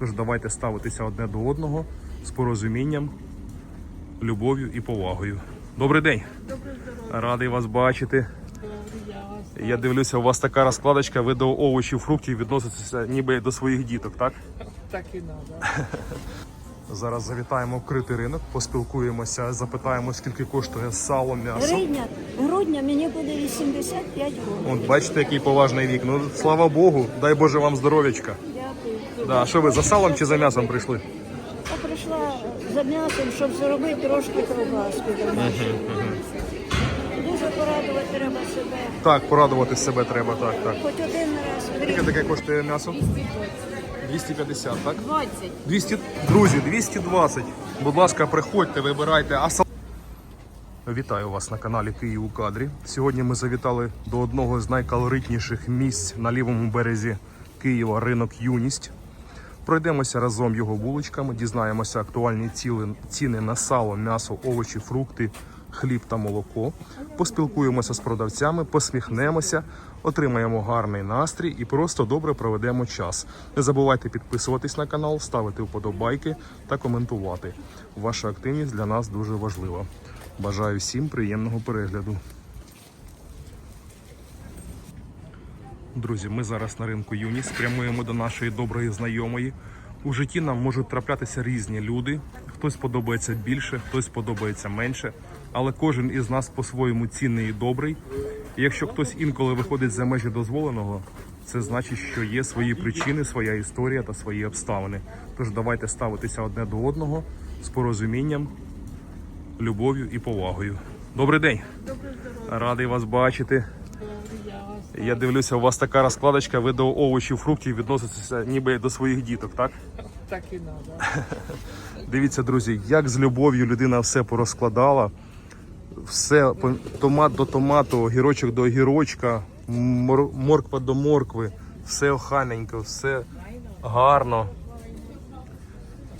Тож давайте ставитися одне до одного з порозумінням, любов'ю і повагою. Добрий день! Радий вас бачити. Я дивлюся, у вас така розкладочка, ви до овочів, фруктів відноситеся ніби до своїх діток, так? Так і надо. Зараз завітаємо в критий ринок, поспілкуємося, запитаємо, скільки коштує сало, м'ясо. Грудня, грудня мені буде 85 років. От бачите, який поважний вік. Ну слава Богу, дай Боже вам здоров'ячка. Да, що ви за салом чи за м'ясом прийшли? Я прийшла за м'ясом, щоб зробити трошки ковбаску. Дуже порадувати треба себе. Так, порадувати себе треба, так, так. Хоч один раз в Скільки таке коштує м'ясо? 250, так? 20. 200, друзі, 220. Будь ласка, приходьте, вибирайте. А сал... Вітаю вас на каналі Київ у кадрі. Сьогодні ми завітали до одного з найкалоритніших місць на лівому березі Києва ринок Юність. Пройдемося разом його вуличками, дізнаємося актуальні ціни на сало, м'ясо, овочі, фрукти, хліб та молоко. Поспілкуємося з продавцями, посміхнемося, отримаємо гарний настрій і просто добре проведемо час. Не забувайте підписуватись на канал, ставити вподобайки та коментувати. Ваша активність для нас дуже важлива. Бажаю всім приємного перегляду. Друзі, ми зараз на ринку Юніс прямуємо до нашої доброї знайомої. У житті нам можуть траплятися різні люди. Хтось подобається більше, хтось подобається менше. Але кожен із нас по-своєму цінний і добрий. І якщо хтось інколи виходить за межі дозволеного, це значить, що є свої причини, своя історія та свої обставини. Тож давайте ставитися одне до одного з порозумінням, любов'ю і повагою. Добрий день! Радий вас бачити. Я дивлюся, у вас така розкладочка, ви до овочів, фруктів відноситеся ніби до своїх діток, так? Так і надо. Дивіться, друзі, як з любов'ю людина все порозкладала. Все томат до томату, огірочок до огірочка, мор- морква до моркви, все охайненько, все гарно.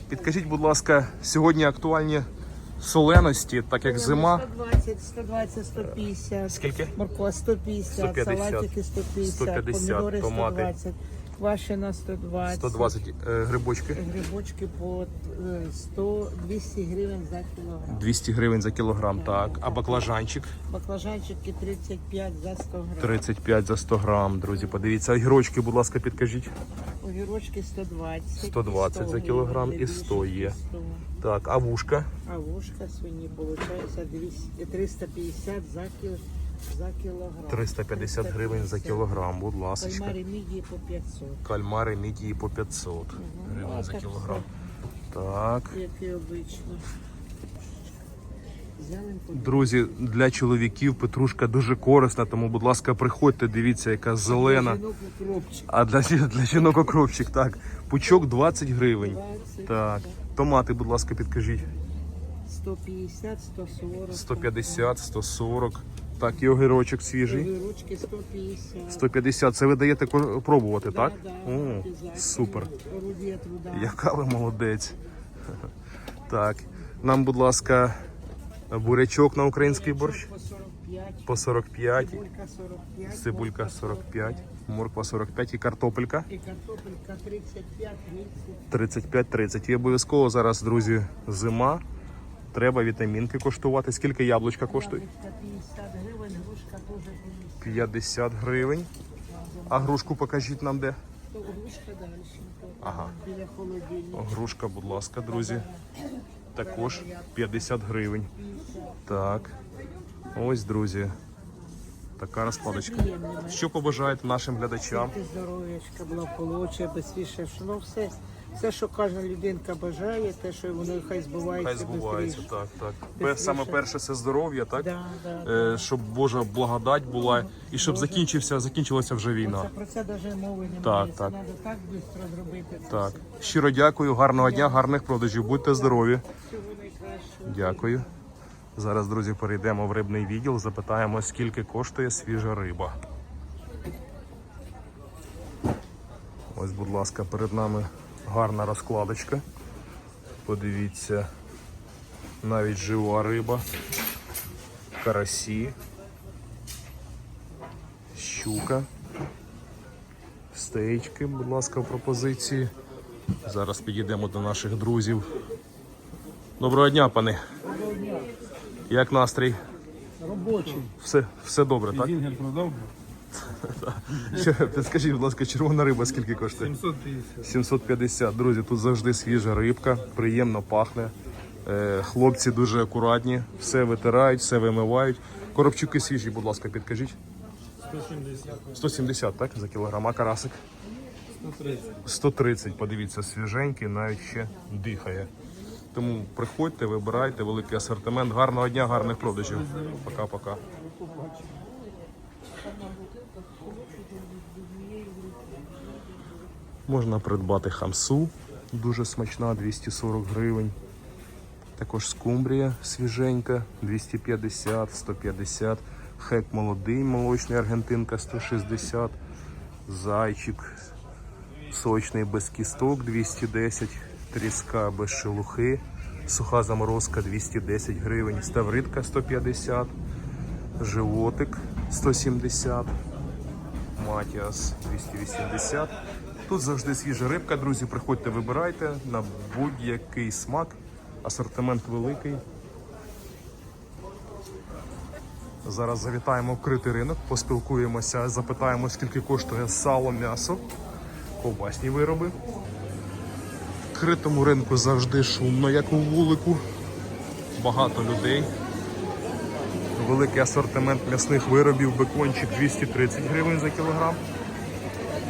Підкажіть, будь ласка, сьогодні актуальні соленості, так як зима. 120, 120, 150. Скільки? Морква 150, 150, салатики 150, 150, помідори томати. 120, квашена 120. 120 е, грибочки, Грибочки по е, 100, 200 гривень за кілограм. 200 гривень за кілограм, так. А баклажанчик Баклажанчики 35 за 100 грам. 35 за 100 грам, друзі. Подивіться, огірочки, будь ласка, підкажіть. Огірочки 120. 120 за кілограм і 100 є. 100. Так, а вушка? А вушка свині виходить 200, 350 за, кіл, за кілограм. 350 гривень за кілограм, будь ласка. Кальмари мідії по 500. Кальмари мідії по 500 гривень за кілограм. Так. Як і обично. Взяли по Друзі, для чоловіків петрушка дуже корисна, тому, будь ласка, приходьте, дивіться, яка зелена. жінок укропчик. А для, жі- для жінок окропчик, так. Пучок 20 гривень. 20, Так. Томати, будь ласка, підкажіть. 150, 140. 150, 140. Так, і огірочок свіжий. Огірочки 150. 150. Це ви даєте ко- пробувати, так? Да, О, обов'язково. супер. Орудія труда. Яка ви молодець. Так. Нам, будь ласка, бурячок на український борщ По 45. по 45, Цибулька 45. цибулька 45, морква 45 і картопелька І картопелька 35, 30. 35-30. І обов'язково зараз, друзі, зима. Треба вітамінки коштувати. Скільки яблучка коштує? Яблучка 50 гривень, грушка теж 50. 50 гривень. А грушку покажіть нам де. Грушка далі. Ага. Біля холодильника. Грушка, будь ласка, друзі. Також 50 гривень. Так. Ось, друзі. Така розкладочка. Що побажаєте нашим глядачам? Здоров'ячка, благополуччя, безвіше, ну все, все, що кожна людинка бажає, те, що воно хай збувається. Хай збувається, бистріше. так, так. Пе- Бистріше. Саме перше це здоров'я, так? Да, да. Е, щоб Божа благодать була і щоб закінчився, закінчилася вже Це, війна. про це навіть мови немає. Так, Це так. треба так швидко зробити. це Так. все. Щиро дякую, гарного дня, гарних продажів. Будьте здорові. Всього найкращого. Дякую. Зараз, друзі, перейдемо в рибний відділ, запитаємо, скільки коштує свіжа риба. Ось, будь ласка, перед нами гарна розкладочка. Подивіться, навіть жива риба, карасі, щука, стейчки, будь ласка, в пропозиції. Зараз підійдемо до наших друзів. Доброго дня, пане. Як настрій? Робочий. Все, все добре, так? Зінгер продав Ще, Підскажіть, будь ласка, червона риба скільки коштує? 750. 750. Друзі, тут завжди свіжа рибка, приємно пахне. Е, Хлопці дуже акуратні, все витирають, все вимивають. Коробчуки свіжі, будь ласка, підкажіть. 170. 170, так, за кілограм, а карасик? 130. 130, подивіться, свіженький, навіть ще дихає. Тому приходьте, вибирайте, великий асортимент. Гарного дня, гарних продажів. Пока-пока. Можна придбати хамсу, дуже смачна, 240 гривень. Також скумбрія свіженька, 250, 150. Хек молодий, молочний аргентинка 160. Зайчик сочний без кісток 210, тріска без шелухи, суха заморозка 210 гривень, ставритка 150, животик 170, матіас 280. Тут завжди свіжа рибка, друзі. Приходьте, вибирайте на будь-який смак. Асортимент великий. Зараз завітаємо в критий ринок, поспілкуємося, запитаємо, скільки коштує сало, м'ясо ковбасні вироби. В критому ринку завжди шумно, як у вулику. Багато людей. Великий асортимент м'ясних виробів, бекончик 230 гривень за кілограм.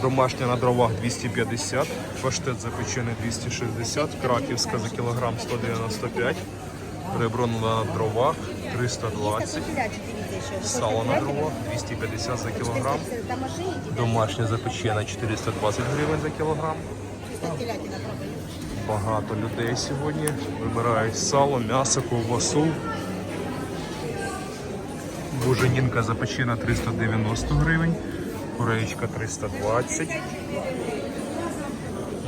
Домашня на дровах 250, паштет запечений 260, краківська за кілограм 195, ребро на дровах 320, сало на дровах 250 за кілограм. Домашня запечена 420 гривень за кілограм. Багато людей сьогодні вибирають сало, м'ясо, ковбасу. Буженінка запечена 390 гривень, куреєчка 320,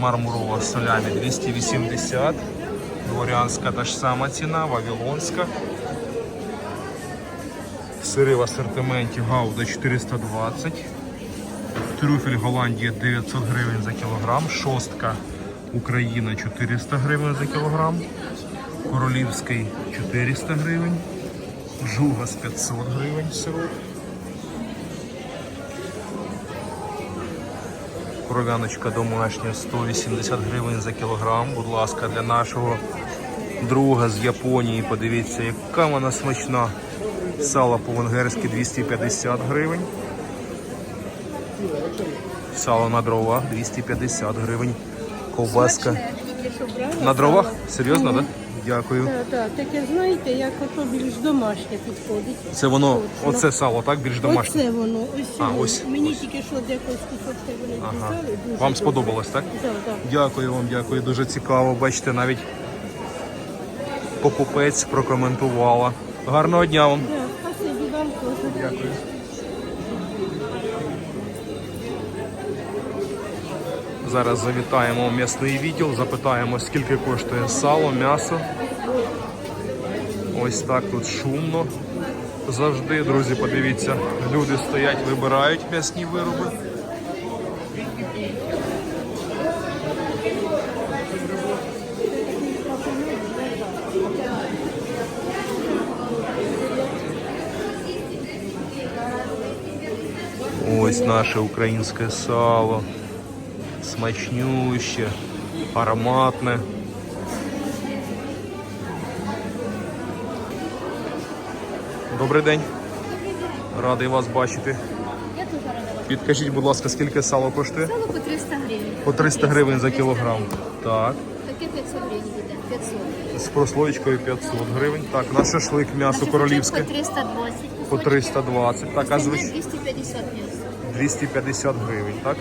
мармурова солями 280, дворянська та ж сама ціна, вавилонська. Сири в асортименті Гауда 420. Трюфель Голландія 900 гривень за кілограм. Шостка Україна 400 гривень за кілограм. Королівський 400 гривень. Жугас 500 гривень сироп. Кров'яночка домашня 180 гривень за кілограм. Будь ласка, для нашого друга з Японії. Подивіться, яка вона смачна. Сало по-венгерськи 250 гривень. Сало на дровах 250 гривень. Ковбаска. На дровах? Серйозно, так? Да? Дякую. Так, так, таке знаєте, як ото більш домашнє підходить. Це воно, Точно. оце сало, так? Більш домашнє. Оце воно, ось, А, воно. ось. Мені тільки що декось кусочки вони Ага. дістали. Дуже Вам добре. сподобалось, так? Так, так. Дякую вам, дякую. Дуже цікаво. Бачите, навіть покупець прокоментувала. Гарного дня вам. Так, Зараз завітаємо в м'ясний відділ, запитаємо, скільки коштує сало, м'ясо. Ось так тут шумно. Завжди, друзі, подивіться, люди стоять, вибирають м'ясні вироби. Ось наше українське сало. Смачнюще, ароматне. Добрий день. Радий вас бачити. Я дуже рада вас. Підкажіть, будь ласка, скільки сало коштує? Сало по 300 гривень. По 300 гривень за кілограм. Так. Таке 500 гривень буде. 500. З прослоєчкою 500 гривень. Так, на шашлик м'ясо королівське По 320. по 320. Так, а Остальне звич 250 м'ясо. 250 гривень, так?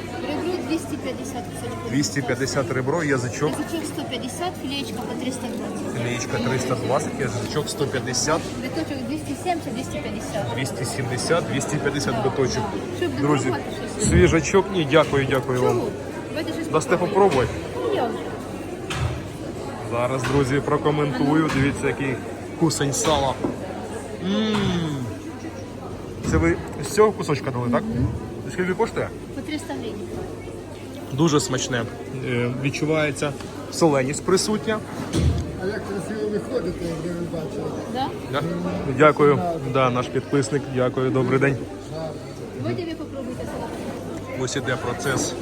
Ребро 250 ребро, язичок, Язичок 150, філеєчка по 320. філеєчка 320, язичок 150, Биточок 270, 250. 270, 250 биточок. Щоб Друзі, допробувати щось. свіжачок, ні, дякую, дякую вам. Чому? Давайте щось Дасте попробувати? Я вже. Зараз, друзі, прокоментую. Дивіться, який кусень сала. М. Це ви з цього кусочка дали, так? Скільки коштує? По 300 гривень. Дуже смачне. Е, Відчувається соленість присутня. А як красиво виходите, як ви бачили? Да? Дякую. Да, наш підписник. Дякую, добрий день. Ви попробуйте салат. Ось іде процес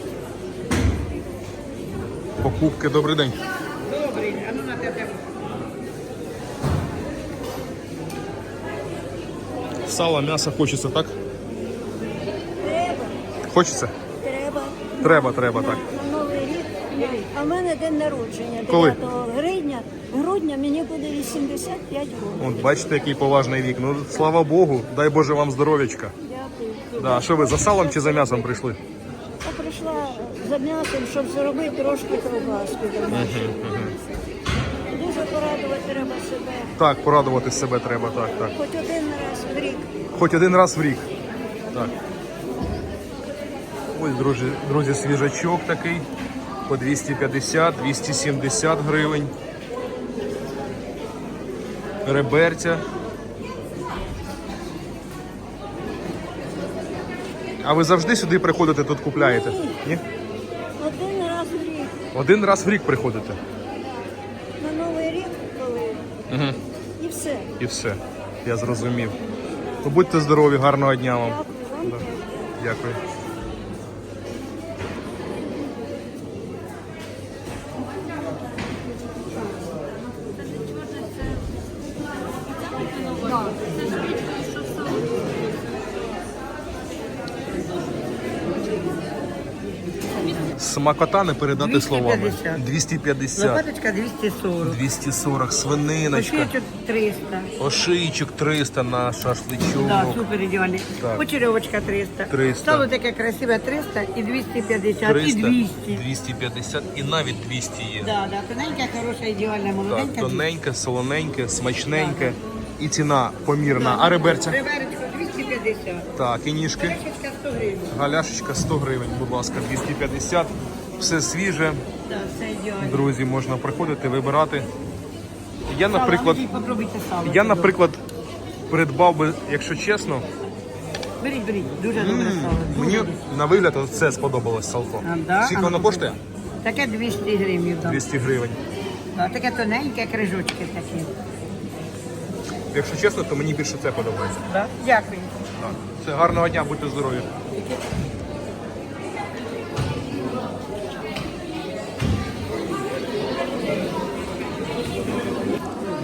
покупки. Добрий день. Добрий, а ну на тебе. Сало, м'ясо хочеться, так? Хочеться? Треба. Треба, так. Новий рік. А в мене день народження. Коли? 9 грудня. Грудня мені буде 85 років. От бачите, який поважний вік. Ну, слава Богу, дай Боже вам здоров'ячка. Дякую. Да, а що ви за салом чи за м'ясом прийшли? Я прийшла за м'ясом, щоб зробити трошки ковбаску домашню. Дуже порадувати треба себе. Так, порадувати себе треба, так, так. Хоч один раз в рік. Хоч один раз в рік. Так. Ось, друзі, друзі, свіжачок такий. По 250, 270 гривень. Реберця. А ви завжди сюди приходите, тут купляєте? Ні? Один раз в рік. Один раз в рік приходите. На Новий рік, коли. Угу. І все. І все. Я зрозумів. То будьте здорові, гарного дня вам. Дякую вам. теж. Дякую. Смакота не передати словами. 250. 250. Лопаточка 240. 240 свининочка. Пошечок 300. Ошийчик 300 на шашличок. Да, супер ідеальний. Так. Почерьовочка 300. 300. Стало таке красиве 300 і 250, 300, і 200. 250 і навіть 200 є. Да, да, тоненька, хороша, ідеальна, Так, молоденька. тоненьке, солоненьке, смачненьке. І ціна помірна. А реберця? Реберечко 250. Так, і ніжки. Пошечка 100 гривень. Галяшечка 100 гривень, будь ласка, 250. Все свіже. Друзі, можна приходити, вибирати. Я, наприклад, я, наприклад, придбав би, якщо чесно, Беріть, беріть, дуже добре сало. мені на вигляд це сподобалось салко. А, да? Скільки воно коштує? Таке 200 гривень. Да. 200 гривень. Да, таке тоненьке, крижочки такі. Якщо чесно, то мені більше це подобається. Да? Дякую. Так. Все, гарного дня, будьте здорові.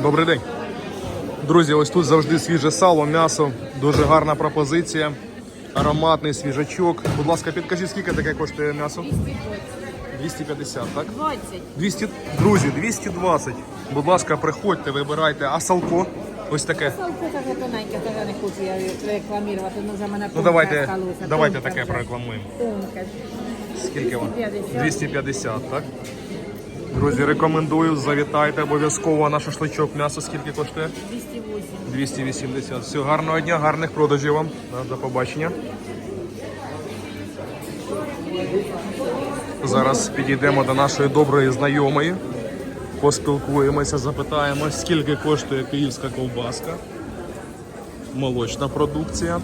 Добрий день. Друзі, ось тут завжди свіже сало, м'ясо, дуже гарна пропозиція. Ароматний свіжачок. Будь ласка, підкажіть, скільки таке коштує м'ясо? 250, так? 20. 200, друзі, 220. Будь ласка, приходьте, вибирайте. А салко? Ось таке. Ну давайте, давайте таке прорекламуємо. Скільки вам? 250. 250, так? Друзі, рекомендую, завітайте обов'язково на шашличок. М'ясо скільки коштує? 208. 280. Все, гарного дня, гарних продажів вам. До побачення. Зараз підійдемо до нашої доброї знайомої. Поспілкуємося, запитаємо, скільки коштує київська ковбаска. Молочна продукція.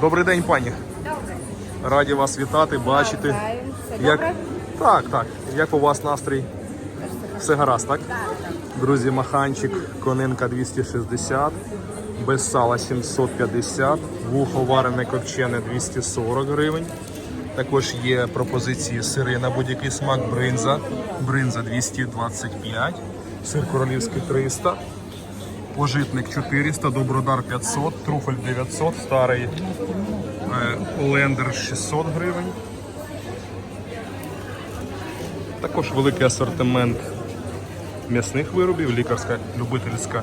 Добрий день, пані. Раді вас вітати, бачити. Як... Так, так. Як у вас настрій? Все гаразд, так? Друзі, маханчик, конинка 260, без сала 750, вухо варене копчене 240 гривень. Також є пропозиції сири на будь-який смак, бринза, бринза 225, сир королівський 300, пожитник 400, добродар 500, труфель 900, старий е, лендер 600 гривень. Також великий асортимент м'ясних виробів, лікарська, любительська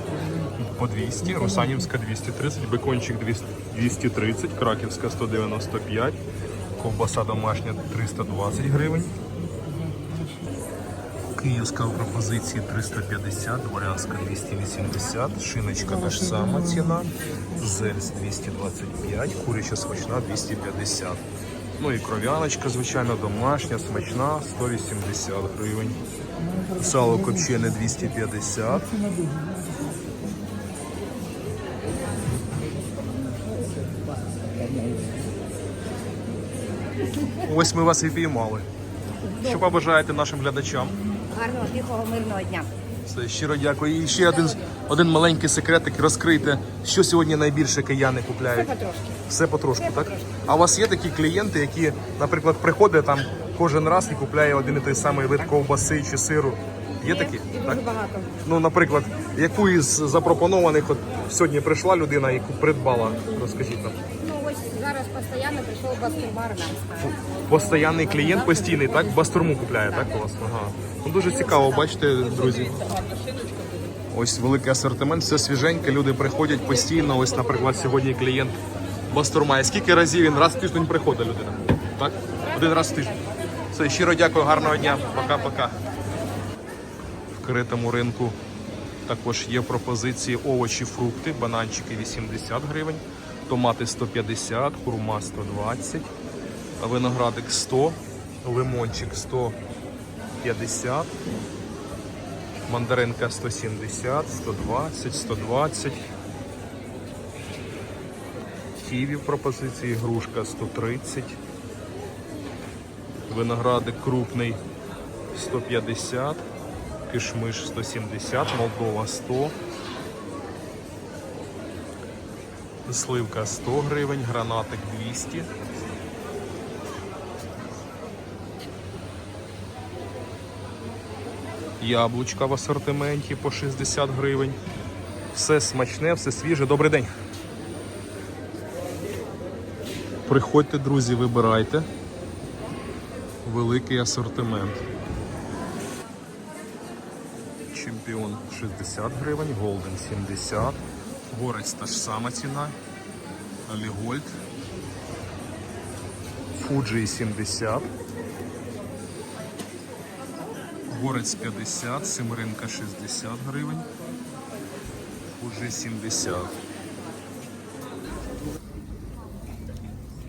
по 200, Русанівська 230, бекончик 230, краківська 195, ковбаса домашня 320 гривень. Київська в пропозиції 350, дворянська 280, шиночка та ж сама ціна, зельс 225, куряча смачна 250. Ну і кров'яночка, звичайно, домашня, смачна 180 гривень. Сало копчене 250. Ось ми вас і піймали. Що побажаєте нашим глядачам? Гарного, тихого, мирного дня. Все, щиро дякую. І ще один, один маленький секретик розкрийте, що сьогодні найбільше кияни купляють. Все Потрошки. Все потрошку, так? А у вас є такі клієнти, які, наприклад, приходять там кожен раз і купляє один і той самий вид ковбаси чи сиру. Є такі? Так? Багато. Ну, наприклад, яку із запропонованих от сьогодні прийшла людина і придбала, розкажіть нам. Ну постійно прийшов бастурмар нам. Постоянний клієнт постійний, так? Бастурму купляє, так у вас? Ага. Ну, дуже цікаво, бачите, друзі. Ось великий асортимент, все свіженьке, люди приходять постійно. Ось, наприклад, сьогодні клієнт бастурмає. Скільки разів він раз в тиждень приходить людина? Так? Один раз в тиждень. Все, щиро дякую, гарного дня. Пока-пока. В критому ринку також є пропозиції овочі, фрукти, бананчики 80 гривень, томати 150, курма 120, виноградик 100, лимончик 150, мандаринка 170, 120, 120. Ківі в пропозиції, грушка 130. Виноградик крупний 150, кишмиш 170, Молдова 100. Сливка 100 гривень, гранатик 200. Яблучка в асортименті по 60 гривень. Все смачне, все свіже. Добрий день. Приходьте, друзі, вибирайте. Великий асортимент. Чемпіон 60 гривень, Голден 70, Горець та ж сама ціна, Алігольд, Фуджі 70, Горець 50, Семеринка 60 гривень, Фуджі 70.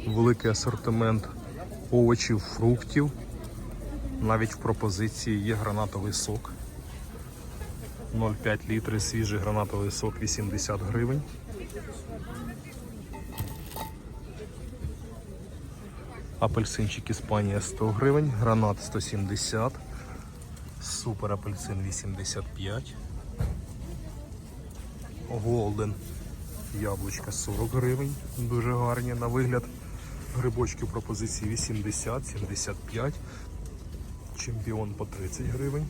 Великий асортимент овочів, фруктів. Навіть в пропозиції є гранатовий сок. 0,5 літри свіжий гранатовий сок 80 гривень. Апельсинчик Іспанія 100 гривень, гранат 170, супер апельсин 85, голден яблучка 40 гривень, дуже гарні на вигляд. Грибочки в пропозиції 80, 75, чемпіон по 30 гривень.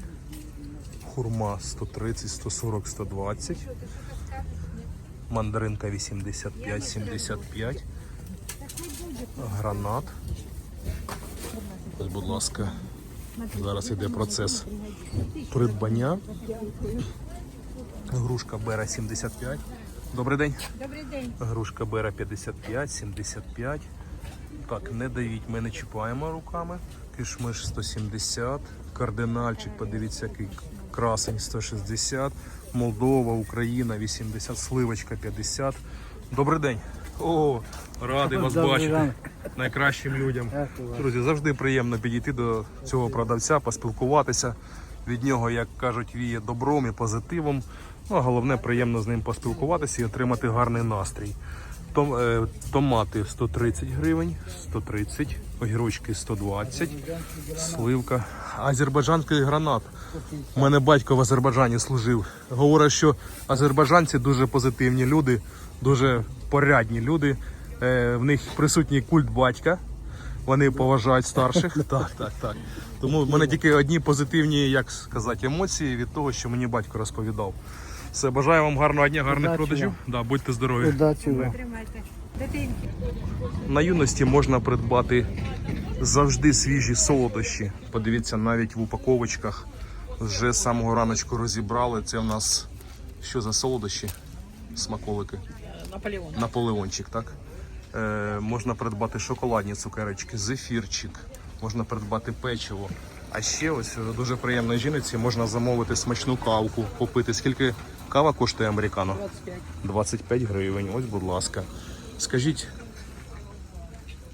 Хурма 130, 140, 120. Мандаринка 85, 75. Гранат. Ось, будь ласка, зараз іде процес придбання. Грушка Бера 75. Добрий день. Добрий день. Грушка Бера 55, 75. Так, не давіть, ми не чіпаємо руками. Кишмиш 170, кардинальчик, подивіться, який красень 160, Молдова, Україна 80, сливочка 50. Добрий день. О, радий вас бачити. Найкращим людям. Друзі, завжди приємно підійти до цього продавця, поспілкуватися. Від нього, як кажуть, віє добром і позитивом. Ну, а головне, приємно з ним поспілкуватися і отримати гарний настрій. Том, е, томати 130 гривень, 130, огірочки 120, сливка. Азербайджанський гранат. У мене батько в Азербайджані служив. Говорить, що азербайджанці дуже позитивні люди, дуже порядні люди. Е, в них присутній культ батька. Вони поважають старших. Так, так, так. Тому в мене тільки одні позитивні, як сказати, емоції від того, що мені батько розповідав. Все, бажаю вам гарного дня, гарних Удачі продажів. вам. Да, будьте здорові. Удачі вам. Тримайте. Дитинки. На юності можна придбати завжди свіжі солодощі. Подивіться, навіть в упаковочках вже з самого раночку розібрали. Це в нас що за солодощі? Смаколики. Наполеон. Наполеончик, так? Е, можна придбати шоколадні цукерочки, зефірчик, можна придбати печиво. А ще ось дуже приємно жіниці можна замовити смачну кавку, попити. Скільки кава коштує американо? 25. 25 гривень. Ось, будь ласка. Скажіть,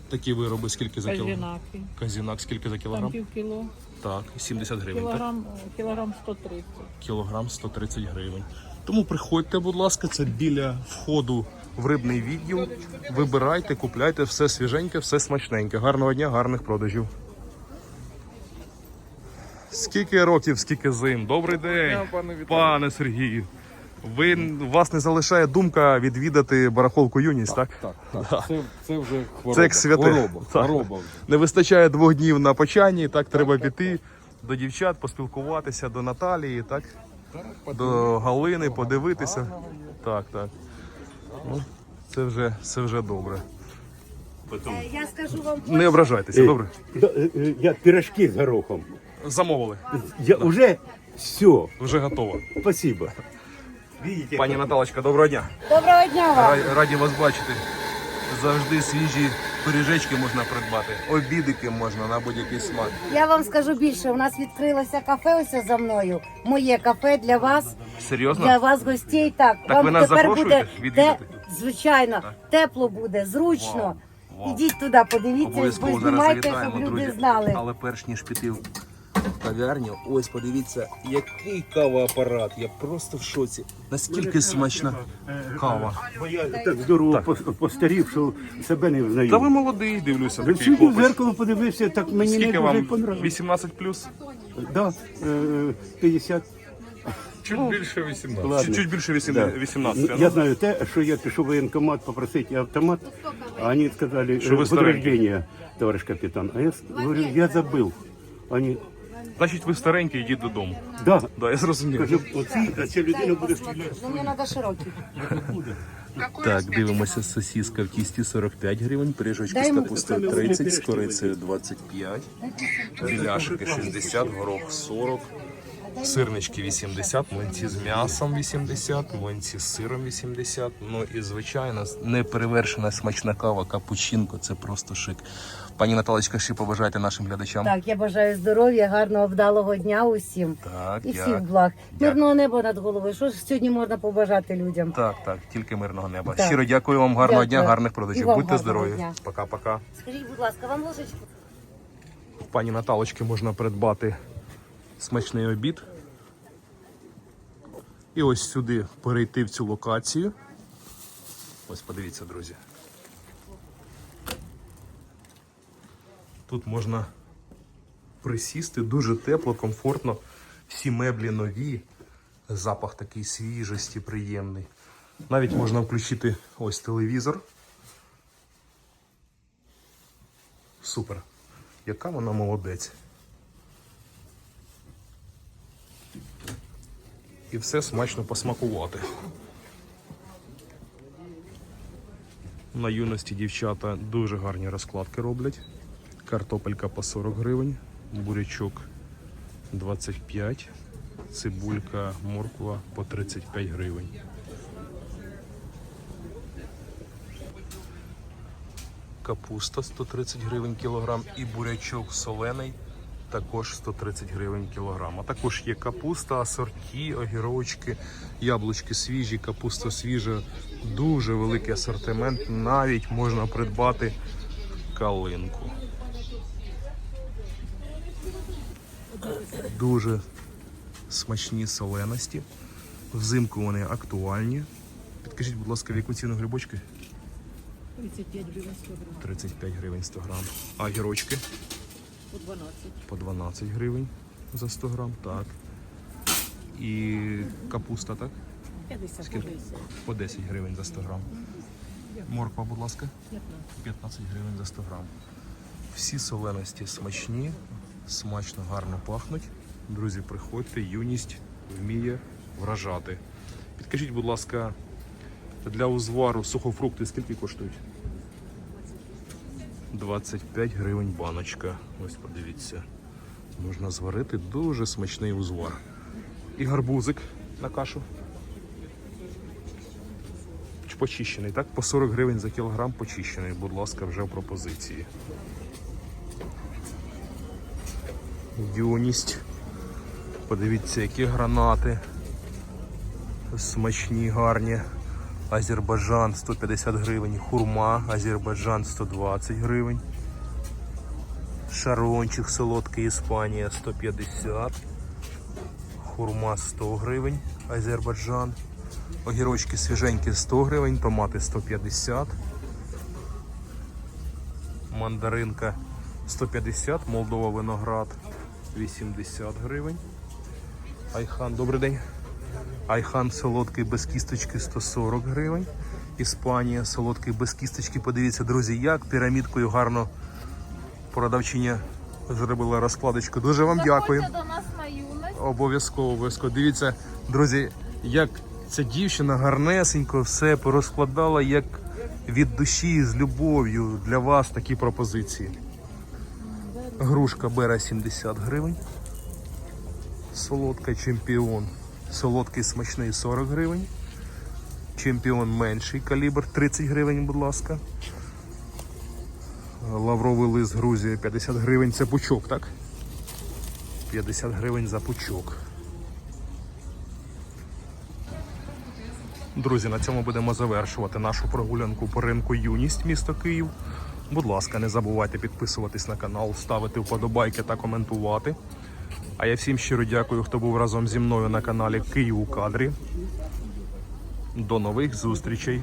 такі вироби скільки за кілограм? Казінак скільки за Там кілограм? пів кіло. Так, 70 гривень. Так? Кілограм, кілограм 130. Кілограм 130 гривень. Тому приходьте, будь ласка, це біля входу в рибний відділ. Вибирайте, купляйте все свіженьке, все смачненьке. Гарного дня, гарних продажів. Скільки років, скільки зим. Добрий день, пане Сергію. Ви вас не залишає думка відвідати барахолку юність, так? Так, так. Це, це вже хвороба. Це як святе. Хвороба, Так. хвороба вже. Не вистачає двох днів на почанні, так треба піти до дівчат, поспілкуватися до Наталії, так? До Галини, подивитися. Так, так. Ну, це вже, це вже добре. Я скажу вам Не ображайтеся, добре? Да, э, э, Я пирожки с горохом. Замовили. Я уже все. Вже готово. Спасибо. Видите? Пані Наталочка, доброго дня. доброго дня вам. Ра- Раді вас бачити. Завжди свіжі пиріжечки можна придбати. Обідики можна на будь-який смак. Я вам скажу більше. У нас відкрилося кафе ось за мною. Моє кафе для вас, Серйозно? для вас гостей. Так, Так вам ви нас тепер запрошуєте буде відвідати? звичайно, тепло буде, зручно. Вау, вау. Ідіть туди, подивіться, Обов'язково зараз познімайте, завітаємо, щоб люди друзі. знали. Але перш ніж піти кав'ярню, ось подивіться, який кавоапарат. Я просто в шоці. Наскільки смачна кава. Бо я так здорово пос- постарів, що себе не. Та ви молодий, дивлюся, Ви такий сьогодні в хлопець. зеркало подивився, так мені Скільки не дуже вам? понравилось. 18 плюс? Да, е, 50. Чуть більше 18. Ладно. Чуть, чуть більше Да. 18. Я знаю те, що я пішов в воєнкомат попросити автомат, а вони сказали, Що ви «Е, старенький. «Подтверждение, товарищ капітан. А я с- говорю, я забив. Вони, Значить, ви старенький, йдіть додому. да, Да, я зрозумів. кажу, оці, а ця людина буде стріляти. Ну, мені треба широкий. Так, дивимося, сосиска в тісті 45 гривень, пиріжочки з капустою 30, з корицею 25, біляшики 60, горох 40, сирнички 80, млинці з м'ясом 80, млинці з сиром 80, ну і звичайно неперевершена смачна кава, капучинко, це просто шик. Пані Наталочка, ще побажайте нашим глядачам. Так, я бажаю здоров'я, гарного вдалого дня усім. Так, І як? всіх благ. Мирного неба над головою. Що ж сьогодні можна побажати людям? Так, так, тільки мирного неба. Так. Щиро дякую вам, гарного Дякую. дня, гарних продажів. вам Будьте здорові. Пока-пока. Скажіть, будь ласка, вам ложечку? В пані Наталочки можна придбати смачний обід. І ось сюди перейти в цю локацію. Ось подивіться, друзі. Тут можна присісти дуже тепло, комфортно. Всі меблі нові. Запах такий свіжості, приємний. Навіть можна включити ось телевізор. Супер. Яка вона молодець. І все смачно посмакувати. На юності дівчата дуже гарні розкладки роблять. Картопелька по 40 гривень, бурячок 25, цибулька, морква по 35 гривень. Капуста 130 гривень кілограм і бурячок солений також 130 гривень кілограм. А також є капуста, асорті, огірочки, яблучки свіжі, капуста свіжа, дуже великий асортимент. Навіть можна придбати калинку. Дуже смачні соленості. Взимку вони актуальні. Підкажіть, будь ласка, в яку ціну грибочки? 35 гривень 100 гривень. 35 гривень 100 грам. А гірочки? По 12. По 12 гривень за 100 грам, так. І капуста, так? 50 Скільки? По 10 гривень за 100 грам. Морква, будь ласка. 15 гривень за 100 грам. Всі соленості смачні, смачно, гарно пахнуть. Друзі, приходьте, юність вміє вражати. Підкажіть, будь ласка, для узвару сухофрукти скільки коштують? 25 гривень баночка. Ось подивіться. Можна зварити дуже смачний узвар. І гарбузик на кашу. Почищений, так? По 40 гривень за кілограм почищений. Будь ласка, вже в пропозиції. Юність. Подивіться, які гранати. Смачні, гарні. Азербайджан 150 гривень, хурма, Азербайджан 120 гривень. Шарончик солодкий Іспанія 150. Хурма 100 гривень, Азербайджан. Огірочки свіженькі 100 гривень, томати 150. Мандаринка 150, Молдова виноград 80 гривень. Айхан, добрий день. Айхан солодкий без кісточки 140 гривень. Іспанія солодкий без кісточки. Подивіться, друзі, як пірамідкою гарно продавчиня зробила розкладочку. Дуже вам дякую. до нас на юність. Обов'язково, обов'язково. Дивіться, друзі, як ця дівчина гарнесенько все порозкладала, як від душі з любов'ю для вас такі пропозиції. Грушка бера 70 гривень. Солодка чемпіон. Солодкий смачний 40 гривень. Чемпіон менший калібр 30 гривень, будь ласка. Лавровий лист Грузія 50 гривень. Це пучок, так? 50 гривень за пучок. Друзі, на цьому будемо завершувати нашу прогулянку по ринку Юність, місто Київ. Будь ласка, не забувайте підписуватись на канал, ставити вподобайки та коментувати. А я всім щиро дякую, хто був разом зі мною на каналі Київ у кадрі. До нових зустрічей!